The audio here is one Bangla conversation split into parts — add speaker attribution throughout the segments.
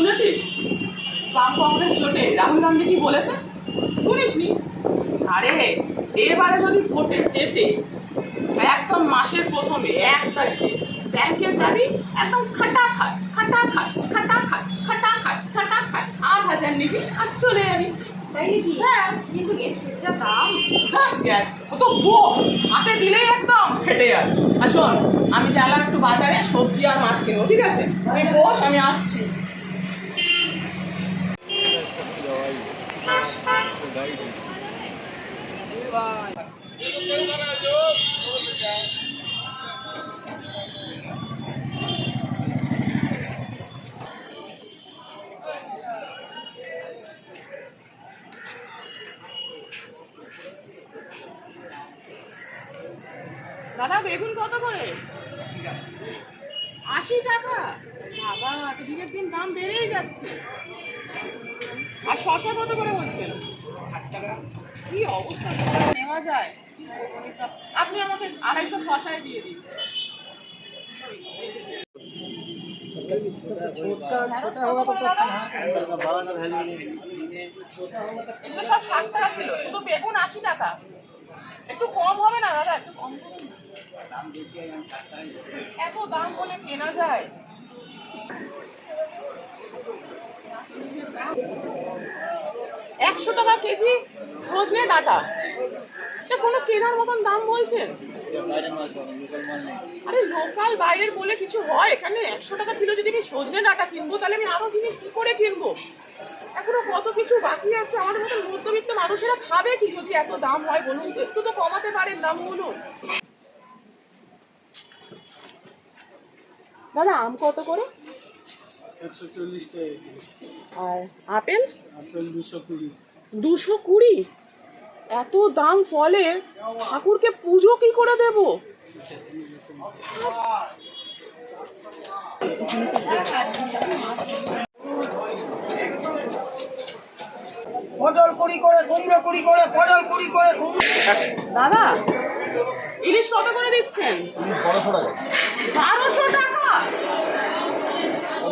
Speaker 1: শুনেছিস? বাম কংগ্রেস জোটে। রাহুল গান্ধী কি বলেছে? শুনিসনি? আরে এবারে যদি ভোটে যেতে একদম মাসের প্রথমে এক তারিখে ব্যাংকে যাবি একদম খাটা খাট খাটা খাট খাটা খাট খাটা খাট খাটা খাট আট হাজার নিবি আর চলে যাবি।
Speaker 2: তাই নাকি
Speaker 1: হ্যাঁ।
Speaker 2: কিন্তু গ্যাসের যা দাম।
Speaker 1: হ্যাঁ, গ্যাস। ও তো বো হাতে দিলেই একদম ফেটে যাবে। আর শোন আমি চাইলাম একটু বাজারে সবজি আর মাছ কিনবো ঠিক আছে? তুই বস আমি আসছি। দাদা, বেগুন কত করে? আশি টাকা? বাবা দিনের দিন দাম বেড়েই যাচ্ছে। আর শশা কত করে বলছেন? কি অবস্থা? নেওয়া যায়। আপনি আমাকে আড়াইশো শশায় দিয়ে দিন। সব ষাট টাকা শুধু বেগুন আশি টাকা। একটু কম হবে না, দাদা, একটু কম। এত দাম বলে কেনা যায়। একশো টাকা কেজি? সজনে ডাটা। এটা কোনো কেনার মতন দাম বলছেন? আরে লোকাল বাইরের বলে কিছু হয়? এখানে একশো টাকা কিলো যদি আমি সজনে ডাটা কিনবো তাহলে আমি আরও জিনিস কি করে কিনবো? এখনও কত কিছু বাকি আছে? আমাদের মতো মধ্যবিত্ত মানুষেরা খাবে কি যদি এত দাম হয় বলুন তো? একটু তো কমাতে পারেন দামগুলো দাদা আম কত করে?
Speaker 3: একশো চল্লিশ টাকা
Speaker 1: আর আপেল?
Speaker 3: আপেল দুশো কুড়ি।
Speaker 1: দুশো কুড়ি? এত দাম ফলের ঠাকুরকে পুজো কি করে দেব?
Speaker 4: পটল কুড়ি করে কুমড়ো কুড়ি করে পটল কুড়ি করে
Speaker 1: দাদা ইলিশ কত করে দিচ্ছেন?
Speaker 5: বারোশো টাকা।
Speaker 1: বারোশো টাকা?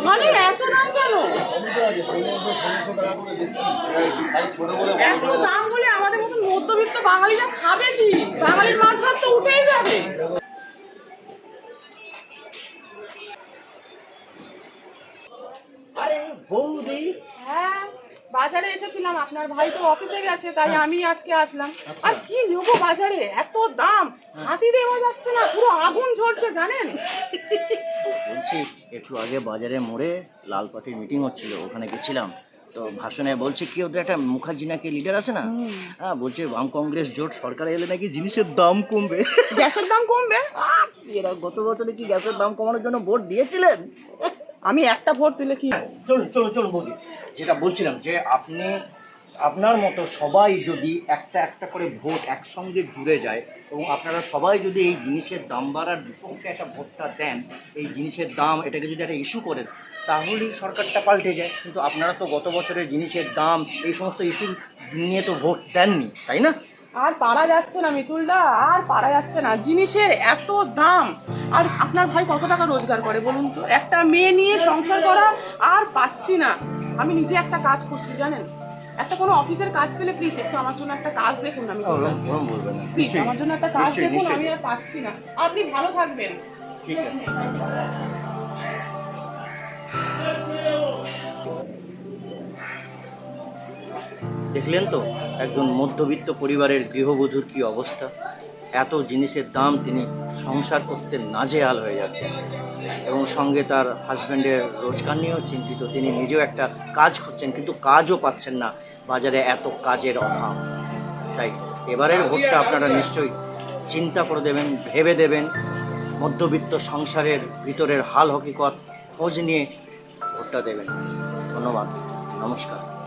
Speaker 1: মানে এত দাম কেন? এত দাম হলে আমাদের মতন মধ্যবিত্ত বাঙালিরা খাবে কি? বাঙালির মাছ ভাত তো উঠেই যাবে। বাজারে এসেছিলাম আপনার ভাই তো অফিসে গেছে তাই আমি আজকে আসলাম। আর কি নেব বাজারে? এত দাম। হাতি দেওয়া যাচ্ছে না পুরো আগুন ঝরছে জানেন?
Speaker 6: বলছি একটু আগে বাজারে মোড়ে লাল পার্টির মিটিং হচ্ছিল ওখানে গেছিলাম। তো ভাষণে বলছে কি ওদের একটা মুখার্জি নাকি লিডার আছে না? হ্যাঁ বলছে বাম কংগ্রেস জোট সরকার এলে নাকি জিনিসের দাম কমবে।
Speaker 1: গ্যাসের দাম কমবে?
Speaker 6: এরা গত বছরে কি গ্যাসের দাম কমানোর জন্য ভোট দিয়েছিলেন?
Speaker 1: আমি একটা ভোট দিলে কি
Speaker 6: চলুন চলুন চলুন বৌদি। যেটা বলছিলাম যে আপনি, আপনার মতো সবাই যদি একটা একটা করে ভোট একসঙ্গে জুড়ে যায় এবং আপনারা সবাই যদি এই জিনিসের দাম বাড়ার বিপক্ষে একটা ভোটটা দেন, এই জিনিসের দাম, এটাকে যদি একটা ইস্যু করেন তাহলেই সরকারটা পাল্টে যায়। কিন্তু আপনারা তো গত বছরের জিনিসের দাম, এই সমস্ত ইস্যু নিয়ে তো ভোট দেননি, তাই না?
Speaker 1: আর পারা যাচ্ছে না মিতুলদা আর পারা যাচ্ছে না। জিনিসের এত দাম। আর আপনার ভাই কত টাকা রোজগার করে বলুন তো? একটা মেয়ে নিয়ে সংসার করা আর পাচ্ছি না। আমি নিজে একটা কাজ করছি জানেন? একটা কোনো অফিসের কাজ পেলে প্লিজ একটু আমার জন্য একটা কাজ দেখুন আমি প্লিজ আমার জন্য একটা কাজ দেখুন আমি আর পাচ্ছি না। আপনি ভালো থাকবেন।
Speaker 6: ঠিক আছে। দেখলেন তো, একজন মধ্যবিত্ত পরিবারের গৃহবধূর কি অবস্থা? এত জিনিসের দাম তিনি সংসার করতে নাজেহাল হয়ে যাচ্ছেন। এবং সঙ্গে তার হাজব্যান্ডের রোজগার নিয়েও চিন্তিত, তিনি নিজেও একটা কাজ করছেন কিন্তু কাজও পাচ্ছেন না, বাজারে এত কাজের অভাব। তাই এবারের ভোটটা আপনারা নিশ্চয়ই চিন্তা করে দেবেন, ভেবে দেবেন, মধ্যবিত্ত সংসারের ভিতরের হাল হকিকত খোঁজ নিয়ে ভোটটা দেবেন। ধন্যবাদ, নমস্কার।